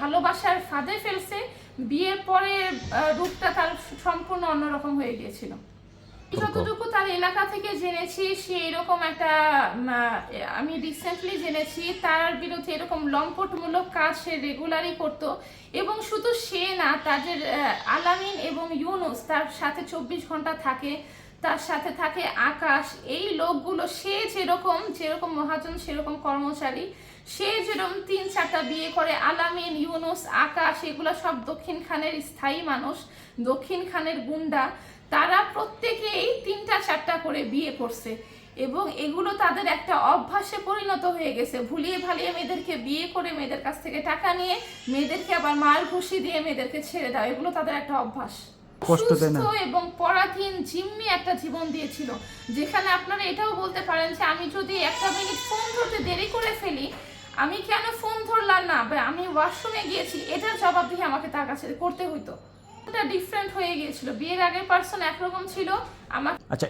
ভালোবাসার ফাঁদে ফেলছে বিয়ের পরে রূপটা তার সম্পূর্ণ অন্যরকম হয়ে গিয়েছিল। যতটুকু তার এলাকা থেকে জেনেছি সে এরকম একটা আমি রিসেন্টলি জেনেছি তার বিরুদ্ধে এরকম লম্পটমূলক কাজ সে রেগুলারই করত এবং শুধু সে না তাদের আলামিন এবং ইউনুস তার সাথে চব্বিশ ঘণ্টা থাকে তার সাথে থাকে আকাশ এই লোকগুলো সে যেরকম যেরকম মহাজন সেরকম কর্মচারী সে যেরকম তিন চারটা বিয়ে করে আলামিন ইউনুস আকাশ এগুলো সব দক্ষিণ খানের স্থায়ী মানুষ দক্ষিণ খানের গুন্ডা তারা প্রত্যেকেই তিনটা চারটা করে বিয়ে করছে। এবং এগুলো তাদের একটা অভ্যাসে পরিণত হয়ে গেছে। ভুলিয়ে ভালিয়ে মেয়েদেরকে বিয়ে করে মেয়েদের কাছ থেকে টাকা নিয়ে মেয়েদেরকে আবার মার ঘুষি দিয়ে মেয়েদেরকে ছেড়ে দাও এগুলো তাদের একটা অভ্যাস। কষ্ট দেয় না? সুস্থ এবং পরাধীন জিম্মি একটা জীবন দিয়েছিল। যেখানে আপনারা এটাও বলতে পারেন যে আমি যদি একটা মিনিট ফোন ধরতে দেরি করে ফেলি আমি কেন ফোন ধরলাম না? আমি ওয়াশরুমে গিয়েছি, এটার জবাব দিয়ে আমাকে তার কাছে করতে হইতো। এটা ডিফারেন্ট হয়ে গিয়েছিল। বিয়ের আগের পার্সন একরকম ছিল আমার আচ্ছা